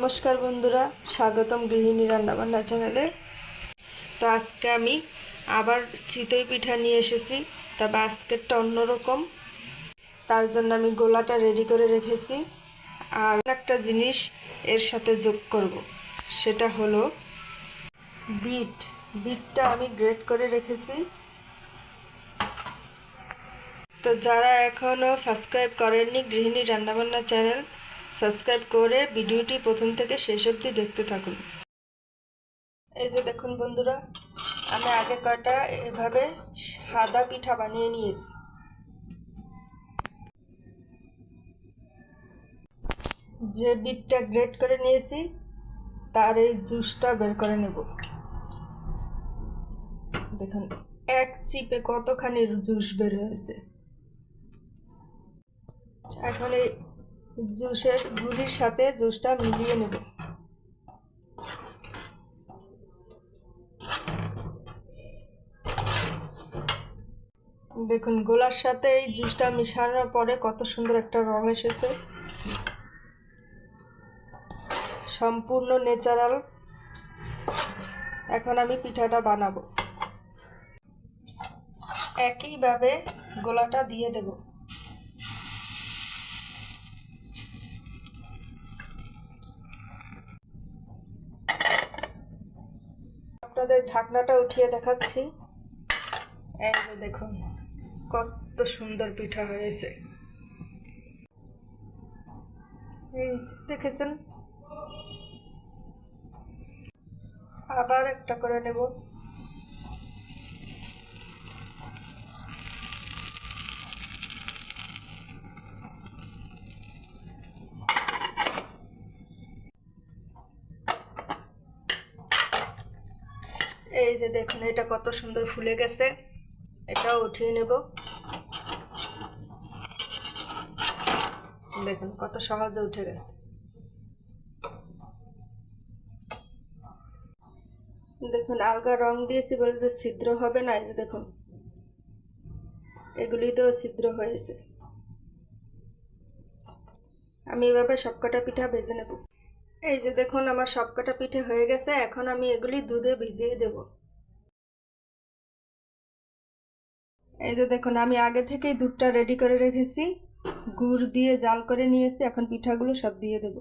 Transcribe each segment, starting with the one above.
নমস্কার বন্ধুরা, স্বাগতম গৃহিণী রান্নাবান্না চ্যানেলে। তো আজকে আমি আবার চিতই পিঠা নিয়ে এসেছি, তবে আজকেরটা অন্যরকম। তার জন্য আমি গোলাটা রেডি করে রেখেছি। আর একটা জিনিস এর সাথে যোগ করব, সেটা হলো বিট। বিটটা আমি গ্রেট করে রেখেছি। তো যারা এখনও সাবস্ক্রাইব করেননি গৃহিণী রান্নাবান্না চ্যানেল সাবস্ক্রাইব করে ভিডিওটি প্রথম থেকে শেষ অবধি দেখতে থাকুন। এই যে দেখুন বন্ধুরা, আমি আগে কটা এভাবে সাদা পিঠা বানিয়ে নিয়েছি। যে বিটটা গ্রেট করে নিয়েছি, তার এই জুসটা বের করে নেব। দেখুন, এক চিপে কতখানি জুস বের হয়েছে। এখন এই জুসের গুলির সাথে জুসটা মিলিয়ে নেব। দেখুন, গোলার সাথে এই জুসটা মিশানোর পরে কত সুন্দর একটা রং এসেছে। সম্পূর্ণ ন্যাচারাল। এখন আমি পিঠাটা বানাবো। একইভাবে গোলাটা দিয়ে দেবো। আপনাদের ঢাকনাটা উঠিয়ে দেখাচ্ছি। এই যে দেখুন, কত সুন্দর পিঠা হয়েছে। এই দেখেছেন? আবার একটা করে নেব। এই যে দেখুন, এটা কত সুন্দর ফুলে গেছে। এটাও উঠিয়ে নেব। দেখুন, কত সহজে উঠে গেছে। দেখুন, আলগা রং দিয়েছি বলে যে ছিদ্র হবে না, এই যে দেখুন। এগুলিতেও ছিদ্র হয়েছে। আমি এভাবে সবকটা পিঠা ভেজে নেব। এই যে দেখুন, আমার সবকটা পিঠে হয়ে গেছে। এখন আমি এগুলি দুধে ভিজিয়ে দেব। এই যে দেখুন, আমি আগে থেকেই দুধটা রেডি করে রেখেছি। গুড় দিয়ে জাল করে নিয়েছি। এখন পিঠাগুলো সব দিয়ে দেব।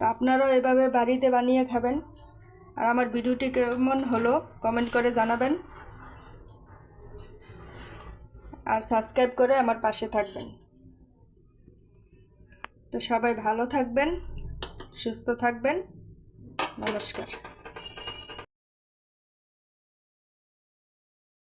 তা আপনারাও এভাবে বাড়িতে বানিয়ে খাবেন। আর আমার ভিডিওটি কেমন হলো কমেন্ট করে জানাবেন। আর সাবস্ক্রাইব করে আমার পাশে থাকবেন। তো সবাই ভালো থাকবেন সুস্থ থাকবেন। নমস্কার।